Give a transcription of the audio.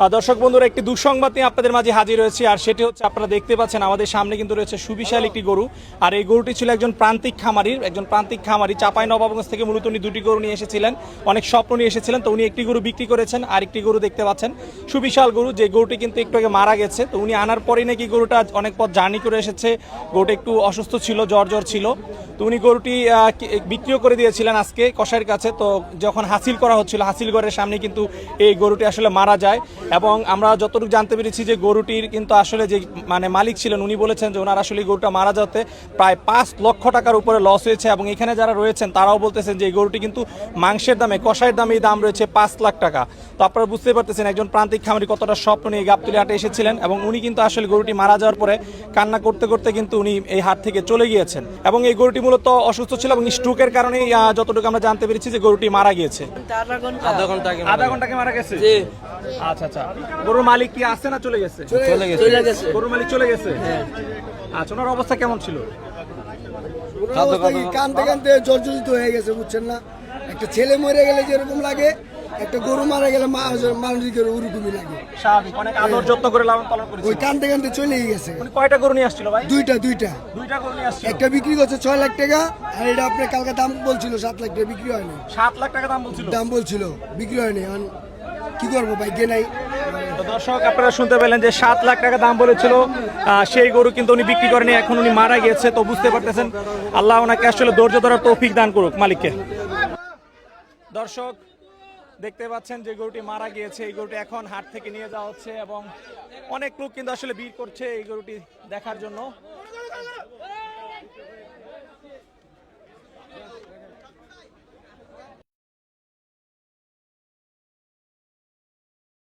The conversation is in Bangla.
দর্শক বন্ধুরা একটি দুঃসংবাদ নিয়ে আপনাদের মাঝে হাজির হয়েছি আর সেটি হচ্ছে আপনারা দেখতে পাচ্ছেন আমাদের সামনে কিন্তু রয়েছে সুবিশাল একটি গরু আর এই গরুটি ছিল একজন প্রান্তিক খামারির একজন প্রান্তিক খামারি চাপাই নবাবগঞ্জ থেকে মূলত উনি দুটি গরু নিয়ে এসেছিলেন অনেক স্বপ্ন নিয়ে এসেছিলেন তো উনি একটি গরু বিক্রি করেছেন আর একটি গরু দেখতে পাচ্ছেন সুবিশাল গরু যে গরুটি কিন্তু একটু আগে মারা গেছে তো উনি আনার পরেই নাকি গরুটা অনেক পথ জার্নি করে এসেছে গরুটা একটু অসুস্থ ছিল জ্বর জ্বর ছিল তো উনি গরুটি বিক্রিও করে দিয়েছিলেন আজকে কষাইয়ের কাছে। তো যখন হাসিল করা হচ্ছিল, হাসিল ঘরের সামনে কিন্তু এই গরুটি আসলে মারা যায়। এবং আমরা যতটুকু জানতে পেরেছি যে গরুটির কিন্তু আসলে যে মানে মালিক ছিলেন, উনি বলেছেন যে ওনার আসলে গরুটা মারা যাতে প্রায় পাঁচ লক্ষ টাকার উপরে লস হয়েছে। এবং এখানে যারা রয়েছেন, তারাও বলতেছেন যে এই গরুটি কিন্তু মাংসের দামে কষাইয়ের দামে দাম রয়েছে পাঁচ লাখ টাকা। তো আপনারা বুঝতে পারতেছেন, একজন প্রান্তিক খামারি কতটা স্বপ্ন নিয়ে গাবতলি হাটে এসেছিলেন। এবং উনি কিন্তু আসলে গরুটি মারা যাওয়ার পরে কান্না করতে করতে কিন্তু উনি এই হাট থেকে চলে গিয়েছেন। এবং এই গরুটি মূলত অসুস্থ ছিল এবং স্ট্রোকের কারণে যতটুকু আমরা জানতে পেরেছি যে গরুটি মারা গিয়েছে। আধা ঘণ্টা। আধা ঘন্টাকে মারা গেছে? জি। আচ্ছা আচ্ছা। গরুর মালিক কি আসছে না চলে গেছে? চলে গেছে। চলে গেছে। গরুর মালিক চলে গেছে? আচ্ছা ওনার অবস্থা কেমন ছিল? কানতে কানতে জর্জরিত হয়ে গেছে বুঝছেন না? একটা ছেলে মরে গেলে যেরকম লাগে একটা গরু মারা গেলে মা- মানুষের ওরকমই লাগে। স্বাভাবিক অনেক আদর যত্ন করে লালন পালন ওই কানতে কানতে চলেই গেছে। কয়টা গরু নিয়ে আসছিল ভাই? দুইটা দুইটা। দুইটা গরু নিয়ে আসছিল। একটা বিক্রি করছে ছয় লাখ টাকা আর এটা আপনার কালকে দাম বলছিল সাত লাখ টাকা বিক্রি হয়নি। সাত লাখ টাকা দাম বলছিল? দাম বলছিল বিক্রি হয়নি। কি করব ভাগ্যে নাই। দর্শক আপনারা শুনতে পেলেন যে সাত লাখ টাকা দাম বলেছিল। সেই গরু কিন্তু উনি বিক্রি করেনি এখন উনি মারা গিয়েছে তো বুঝতে পারতেছেন। আল্লাহ ওনাকে আসলে ধৈর্য ধরার তৌফিক দান করুক মালিককে। দর্শক দেখতে পাচ্ছেন যে গরুটি মারা গিয়েছে, এই গরুটি এখন হাট থেকে নিয়ে যাওয়া হচ্ছে এবং অনেক লোক কিন্তু আসলে ভিড় করছে এই গরুটি দেখার জন্য।